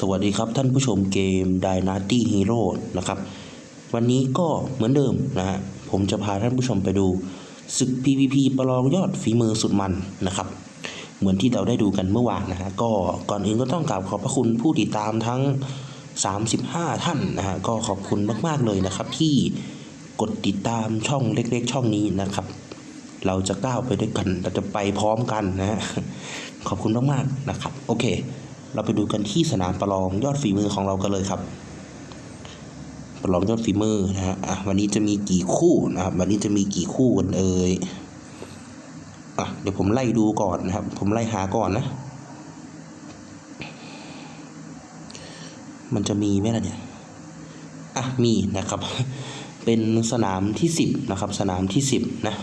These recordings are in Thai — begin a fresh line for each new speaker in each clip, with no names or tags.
สวัสดีครับท่านผู้ชมเกม Dynasty Hero นะครับ วันนี้ก็เหมือนเดิมนะฮะผมจะพาท่านผู้ชมไปดูศึก PVP ประลองยอดฝีมือสุดมันนะครับ เหมือนที่เราได้ดูกันเมื่อวานนะฮะก็ก่อนอื่นก็ต้องกราบขอบพระคุณผู้ติดตามทั้ง 35 ท่านนะฮะก็ขอบคุณมากๆเลยนะครับ ที่กดติดตามช่องเล็กๆ ช่องนี้นะครับ เราจะก้าวไปด้วยกันเราจะไปพร้อมกันนะฮะขอบคุณมากๆนะครับ โอเค เราไปดูกันที่สนามประลองยอดฝีมือของเรากันเลยครับ ประลองยอดฝีมือนะฮะอะวันนี้จะมีกี่คู่นะครับ วันนี้จะมีกี่คู่กันเอ่ยอะเดี๋ยวผมไล่ดูก่อนนะครับ ผมไล่หาก่อนนะ มันจะมีไหมล่ะเนี่ยอะมีนะครับ เป็นสนามที่สิบนะครับ สนามที่สิบนะ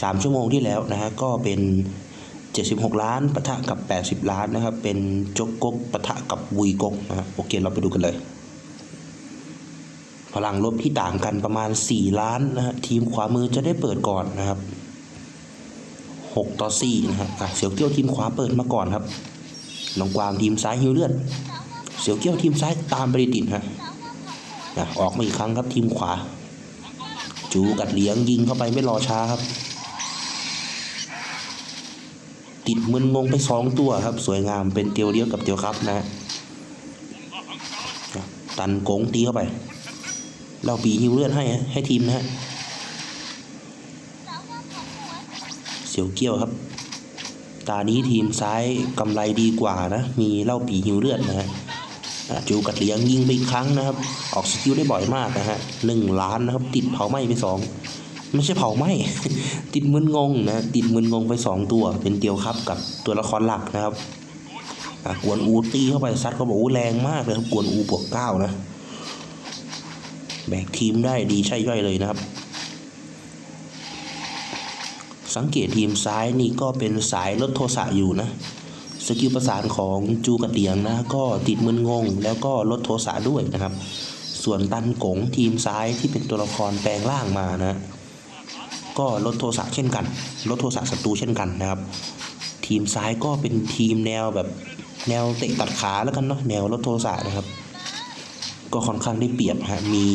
สามชั่วโมงที่แล้วนะฮะก็เป็น 76 ล้านปะทะกับ 80 ล้านนะครับ เป็นจกกกปะทะกับวุยกกนะฮะโอเคเราไปดูกันเลย พลังลบที่ต่างกันประมาณ 4 ล้านนะฮะทีมขวามือจะได้เปิดก่อนนะครับ 6 ต่อ 4 นะฮะเสี่ยวเกี้ยวทีมขวาเปิดมาก่อนครับน้องกวางทีมซ้ายฮิวเลือด เสี่ยวเกี้ยวทีมซ้ายตามไปติดฮะอะออกมาอีกครั้งครับทีมขวา จูกัดเลี้ยงยิงเข้าไปไม่รอช้าครับ ติดมึนงงไปสองตัวครับ สวยงามเป็นเตียวเดียวกับเตียวครับนะฮะตันโกงตีเข้าไป เราปีฮิวเลือดให้ให้ทีมนะฮะเสียวเกี้ยวครับ ตานี้ทีมซ้ายกำไรดีกว่านะ มีเล่าปีฮิวเลือดนะฮะอะจูกัดเลี้ยงยิงไปอีกครั้งนะครับ ออกสกิลได้บ่อยมากนะฮะหนึ่งล้านนะครับ ติดเผาไหม้ไปสอง ไม่ใช่เผาไหมติดมึนงงนะ ติดมึนงงไปสองตัว เป็นเตียวครับกับตัวละครหลักนะครับกวนอูตีเข้าไปซัดเขาบอกว่าแรงมากเลยครับกวนอูบวกเก้านะ แบกทีมได้ดีใช่ย่อยเลยนะครับ สังเกตทีมซ้ายนี่ก็เป็นสายรถโทสะอยู่นะ สกิลประสานของจูกัดเดียงนะ ก็ติดมึนงงแล้วก็ลดโทสะด้วยนะครับ ส่วนตันกงทีมซ้ายที่เป็นตัวละครแปลงร่างมานะ ก็ลดโทสะเช่นกัน ลดโทสะศัตรูเช่นกันนะครับ ทีมซ้ายก็เป็นทีมแนวแบบแนวเตะตัดขาแล้วกันเนาะแนวลดโทสะนะครับ ก็ค่อนข้างได้เปรียบฮะมี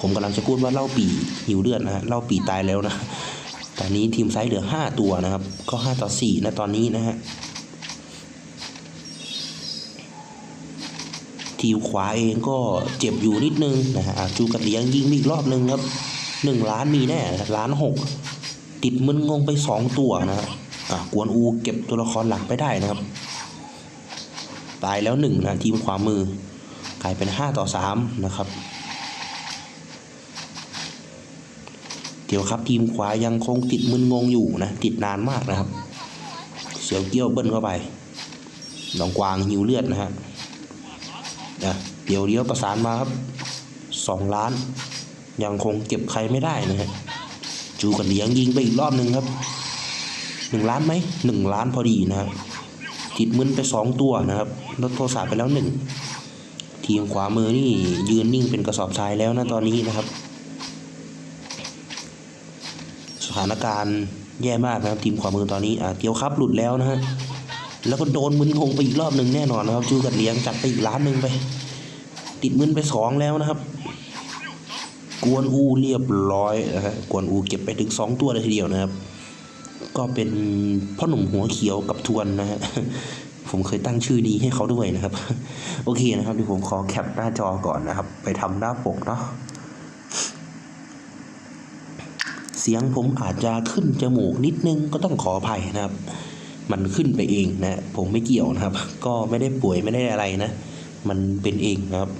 ผมกำลังจะพูดว่าเล่าปีหิวเลือดนะฮะเล่าปีตายแล้วนะตอนนี้ทีมซ้ายเหลือห้าตัวนะครับ ก็ห้าต่อสี่นะตอนนี้นะฮะทีมขวาเองก็เจ็บอยู่นิดนึงนะฮะจูกัดเลี้ยงยิงอีกรอบนึงครับ หนึ่งล้านมีแน่ล้านหกติดมึนงงไปสองตัวนะฮะอะกวนอูเก็บตัวละครหลักไปได้นะครับ ตายแล้วหนึ่งนะทีมขวามือกลายเป็นห้าต่อสามนะครับเดี๋ยวครับทีมขวายังคงติดมึนงงอยู่นะติดนานมากนะครับ เสียวเกี้ยวเบิ้ลเข้าไปน้องกวางหิวเลือดนะฮะเดี๋ยวเลี้ยวประสานมาครับสองล้าน ยังคงเก็บใครไม่ได้นะฮะจูกันเลี้ยงยิงไปอีกรอบหนึ่งครับหนึ่งล้านไหมหนึ่งล้านพอดีนะฮะติดมึนไปสองตัวนะครับลดโทรศัพท์ไปแล้วหนึ่งทีมขวามือนี่ยืนนิ่งเป็นกระสอบทรายแล้วนะตอนนี้นะครับ สถานการณ์แย่มากนะครับทีมขวามือตอนนี้อ่าเกียวครับหลุดแล้วนะฮะแล้วก็โดนมึนงงไปอีกรอบหนึ่งแน่นอนนะครับจูกัดเลี้ยงจัดไปอีกล้านหนึ่งไป ติดมึนไปสองแล้วนะครับ กวนอูเรียบร้อยนะฮะกวนอูเก็บไปถึงสองตัวเลยทีเดียวนะครับ ก็เป็นพ่อหนุ่มหัวเขียวกับทวนนะฮะผมเคยตั้งชื่อดีให้เขาด้วยนะครับ โอเคนะครับเดี๋ยวผมขอแคปหน้าจอก่อนนะครับ ไปทำหน้าปกเนาะเสียงผมอาจจะขึ้นจมูกนิดนึงก็ต้องขออภัยนะครับ มันขึ้นไปเองนะ ผมไม่เกี่ยวนะครับ ก็ไม่ได้ป่วยไม่ได้อะไรนะ มันเป็นเองนะครับ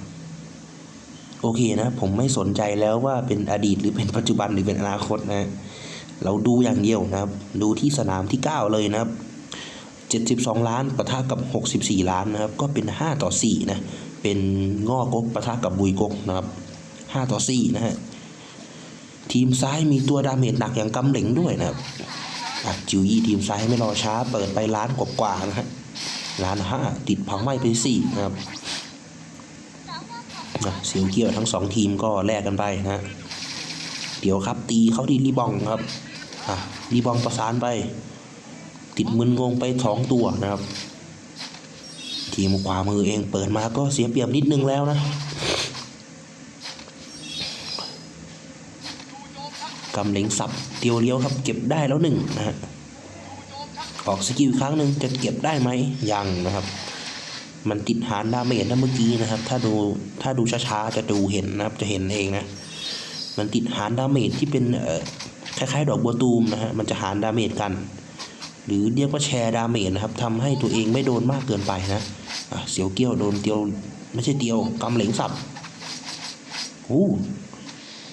โอเคนะ ผมไม่สนใจแล้วว่าเป็นอดีตหรือเป็นปัจจุบันหรือเป็นอนาคตนะ เราดูอย่างเดียวนะครับ ดูที่สนามที่ 9 เลยนะครับ 72 ล้านปะทะกับ 64 ล้านนะครับ ก็เป็น 5 ต่อ 4 นะ เป็นง้อกกปะทะกับบุยกกนะครับ 5 ต่อ 4 นะฮะ ทีมซ้ายมีตัวดาเมจหนักอย่างกำเหลงด้วยนะครับจิวยี่ทีมซ้ายไม่รอช้า เปิดไปล้านกว่าๆนะฮะล้านห้าติดเผาไหม้ไปสี่นะครับ อะเสียเกี่ยวทั้งสองทีมก็แลกกันไปนะเดี๋ยวครับตีเข้าที่รีบองครับอะรีบองประสานไป ติดมึนงงไปสองตัวนะครับ ทีมขวามือเองเปิดมาก็เสียเปรียบนิดนึงแล้วนะกำเหลงสับเตียวเลี้ยวครับเก็บได้แล้วหนึ่งนะฮะออกสกิลอีกครั้งหนึ่งจะเก็บได้ไหมยังนะครับ มันติดหารดาเมจนะเมื่อกี้นะครับ ถ้าดูถ้าดูช้าๆจะดูเห็นนะครับ จะเห็นเองนะ มันติดหารดาเมจที่เป็นเออคล้ายๆ ดอกบัวตูมนะฮะมันจะหารดาเมจกัน หรือเรียกว่าแชร์ดาเมจนะครับทำให้ตัวเองไม่โดนมากเกินไปนะะเสียวเกี้ยวโดนเตียวไม่ใช่เตียวกำเหลงสับอู้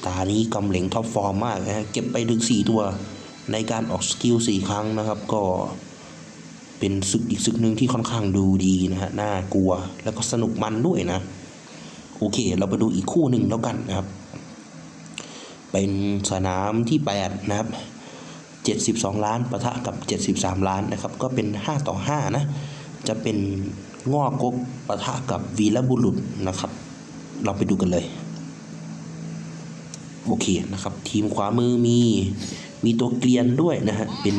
ตานี้กำเหลงท็อปฟอร์มมากนะฮะเก็บไปถึงสี่ตัวในการออกสกิลสี่ครั้งนะครับ ก็ เป็นศึกอีกศึกหนึ่งที่ค่อนข้างดูดีนะฮะน่ากลัวแล้วก็สนุกมันด้วยนะ โอเค เราไปดูอีกคู่หนึ่งแล้วกันนะครับ เป็นสนามที่ 8 นะครับ 72 ล้านปะทะกับ 73 ล้านนะครับ ก็เป็น 5 ต่อ 5 นะ จะเป็นงอกกกปะทะกับวีรบุรุษนะครับ เราไปดูกันเลย โอเคนะครับ ทีมขวามือมีมีตัวเกลียนด้วยนะฮะเป็น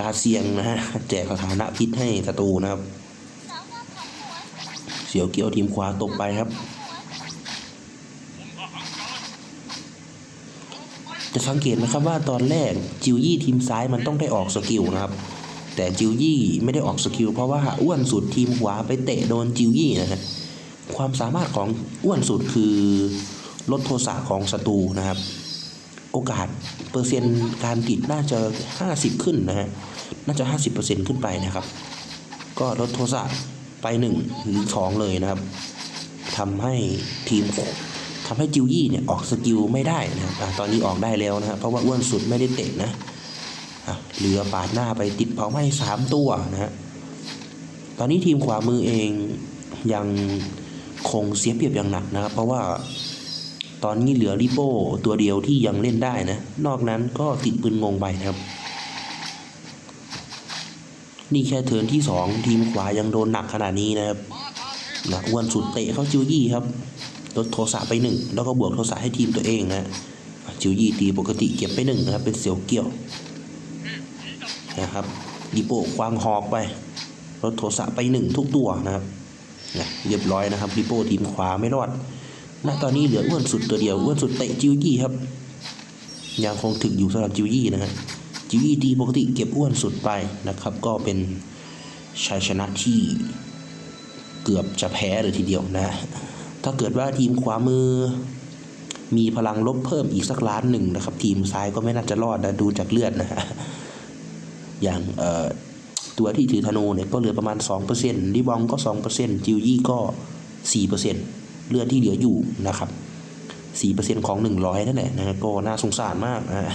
กาเซียงนะฮะแจกสถานะพิษให้ศัตรูนะครับ เสียวเกี่ยวทีมขวาตกไปครับ จะสังเกตนะครับว่าตอนแรกจิวยี่ทีมซ้ายมันต้องได้ออกสกิลนะครับ แต่จิวยี่ไม่ได้ออกสกิลเพราะว่าอ้วนสุดทีมขวาไปเตะโดนจิวยี่นะฮะความสามารถของอ้วนสุดคือลดโทสะของศัตรูนะครับ โอกาสเปอร์เซ็นต์การติดน่าจะ 50 ขึ้นนะฮะ น่าจะ 50%ขึ้นไปนะครับ ก็ลดโทสะไปหนึ่งหรือสองเลยนะครับทำให้ทีมทำให้จิวยี่เนี่ยออกสกิลไม่ได้นะครับอะตอนนี้ออกได้แล้วนะครับเพราะว่าอ้วนสุดไม่ได้เตะนะอะเรือปาดหน้าไปติดเผาไหม้สามตัวนะฮะตอนนี้ทีมขวามือเองยังคงเสียเปรียบอย่างหนักนะครับ เพราะว่า ตอนนี้เหลือริโป้ตัวเดียวที่ยังเล่นได้นะ นอกนั้นก็ติดปืนงงไปนะครับ นี่แค่เทิร์นที่สองทีมขวายังโดนหนักขนาดนี้นะครับนะอ้วนสุดเตะเข้าจิวยี่ครับลดโทสะไปหนึ่งแล้วก็บวกโทสะให้ทีมตัวเองนะจิวยี่ตีปกติเก็บไปหนึ่งนะครับ เป็นเสียวเกี่ยวนะครับดิโปควางหอกไปลดโทสะไปหนึ่งทุกตัวนะครับนะเรียบร้อยนะครับดิโปทีมขวาไม่รอด ณตอนนี้เหลืออ้วนสุดตัวเดียวอ้วนสุดเตะจิวยี่ครับ ยังคงถึกอยู่สำหรับจิวยี่นะฮะจิวยี่ตีปกติเก็บอ้วนสุดไปนะครับ ก็เป็นชัยชนะที่เกือบจะแพ้เลยทีเดียวนะ ถ้าเกิดว่าทีมขวามือ มีพลังลบเพิ่มอีกสักล้านหนึ่งนะครับ ทีมซ้ายก็ไม่น่าจะรอดนะดูจากเลือดนะฮะอย่างเอ่อตัวที่ถือธนูเนี่ยก็เหลือประมาณ2%ดิบองก็2%จิวยี่ก็4% เลือดที่เหลืออยู่นะครับ4%ของ100นั่นแหละนะก็น่าสงสารมากนะ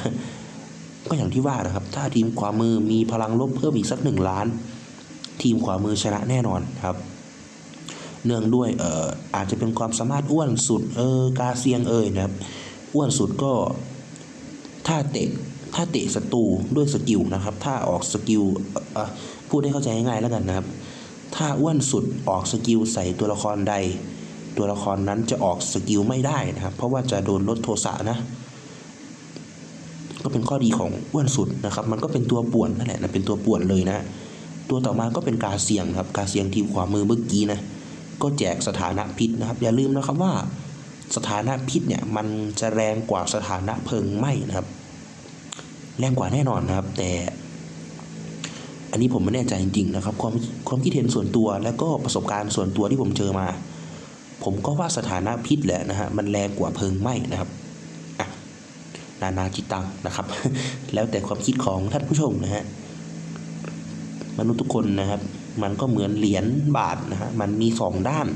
ก็อย่างที่ว่านะครับ ถ้าทีมขวามือมีพลังลบเพิ่มอีกสักหนึ่งล้าน ทีมขวามือชนะแน่นอนครับ เนื่องด้วยเอ่ออาจจะเป็นความสามารถอ้วนสุดเออกาเซียงเอ่ยนะครับ อ้วนสุดก็ถ้าเตะถ้าเตะศัตรูด้วยสกิลนะครับ ถ้าออกสกิลพูดให้เข้าใจง่ายๆแล้วกันนะครับ ถ้าอ้วนสุดออกสกิลใส่ตัวละครใด ตัวละครนั้นจะออกสกิลไม่ได้นะครับ เพราะว่าจะโดนลดโทสะนะ ก็เป็นข้อดีของอ้วนสุดนะครับ มันก็เป็นตัวป่วนนั่นแหละนะเป็นตัวป่วนเลยนะ ตัวต่อมาก็เป็นกาเซียงครับ กาเซียงทีมขวามือเมื่อกี้นะ ก็แจกสถานะพิษนะครับ อย่าลืมนะครับว่าสถานะพิษเนี่ยมันจะแรงกว่าสถานะเพลิงไหม้นะครับ แรงกว่าแน่นอนนะครับ แต่ อันนี้ผมไม่แน่ใจจริงๆนะครับ ความความคิดเห็นส่วนตัวและก็ประสบการณ์ส่วนตัวที่ผมเจอมา ผมก็ว่าสถานะพิษแหละนะฮะมันแรงกว่าเพลิงไหม้นะครับนานาจิตตังนะครับ แล้วแต่ความคิดของท่านผู้ชมนะฮะมนุษย์ทุกคนนะครับ มันก็เหมือนเหรียญบาทนะฮะมันมีสองด้าน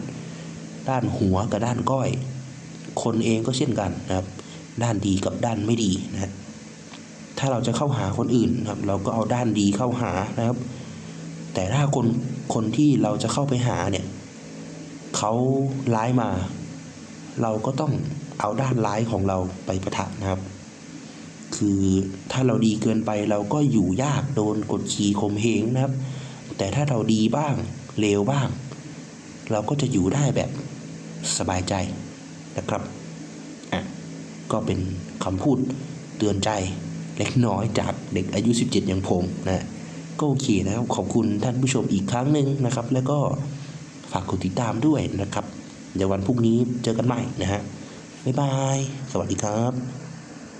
ด้านหัวกับด้านก้อย คนเองก็เช่นกันนะครับ ด้านดีกับด้านไม่ดีนะฮะถ้าเราจะเข้าหาคนอื่นนะครับ เราก็เอาด้านดีเข้าหานะครับ แต่ถ้าคนคนที่เราจะเข้าไปหาเนี่ย เขาร้ายมา เราก็ต้องเอาด้านร้ายของเราไปประทะนะครับ คือถ้าเราดีเกินไปเราก็อยู่ยากโดนกดขี่ข่มเหงนะครับ แต่ถ้าเราดีบ้างเลวบ้าง เราก็จะอยู่ได้แบบสบายใจนะครับอะก็เป็นคำพูดเตือนใจเล็กน้อยจากเด็กอายุ 17 อย่างผมนะก็โอเคแล้วขอบคุณท่านผู้ชมอีกครั้งหนึ่งนะครับ แล้วก็ ฝากกดติดตามด้วยนะครับ เดี๋ยววันพรุ่งนี้เจอกันใหม่นะฮะบ๊ายบาย สวัสดีครับ